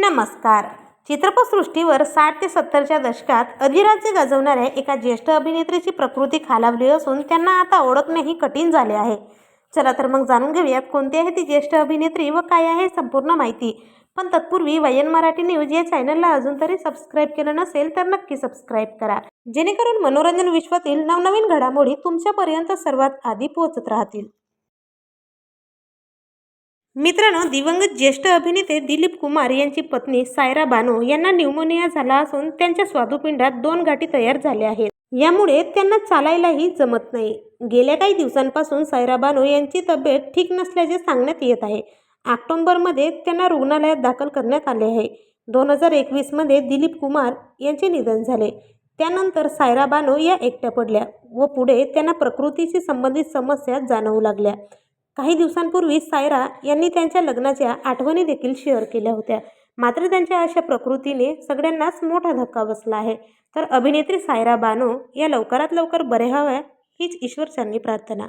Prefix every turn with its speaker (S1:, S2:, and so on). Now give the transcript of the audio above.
S1: नमस्कार. चित्रपटसृष्टीवर साठ ते सत्तरच्या दशकात अधिराज्य गाजवणाऱ्या एका ज्येष्ठ अभिनेत्रीची प्रकृती खालावली असून त्यांना आता ओळखणेही कठीण झाले आहे. चला तर मग जाणून घेऊयात कोणती आहे ती ज्येष्ठ अभिनेत्री व काय आहे संपूर्ण माहिती. पण तत्पूर्वी वयन मराठी न्यूज या चॅनलला अजून तरी सबस्क्राईब केलं नसेल तर नक्की सबस्क्राईब करा. जेणेकरून मनोरंजन विश्वातील नवनवीन घडामोडी तुमच्यापर्यंत सर्वात आधी पोहोचत राहतील. मित्रांनो दिवंगत ज्येष्ठ अभिनेते दिलीप कुमार यांची पत्नी सायरा बानो यांना न्यूमोनिया झाला असून त्यांच्या स्वादुपिंडात दोन गाठी तयार झाल्या आहेत. यामुळे त्यांना चालायलाही जमत नाही. गेल्या काही दिवसांपासून सायरा बानो यांची तब्येत ठीक नसल्याचे सांगण्यात येत आहे. ऑक्टोंबरमध्ये त्यांना रुग्णालयात दाखल करण्यात आले आहे. दोन हजार एकवीसमध्ये दिलीप कुमार यांचे निधन झाले. त्यानंतर सायरा बानो या एकट्या पडल्या व पुढे त्यांना प्रकृतीशी संबंधित समस्या जाणवू लागल्या. काही दिवसांपूर्वी सायरा यांनी त्यांच्या लग्नाच्या आठवणी देखील शेअर केल्या होत्या. मात्र त्यांच्या अशा प्रकृतीने सगळ्यांनाच मोठा धक्का बसला आहे. तर अभिनेत्री सायरा बानो या लवकरात लवकर बरे व्हाव्या हीच ईश्वरचरणी प्रार्थना.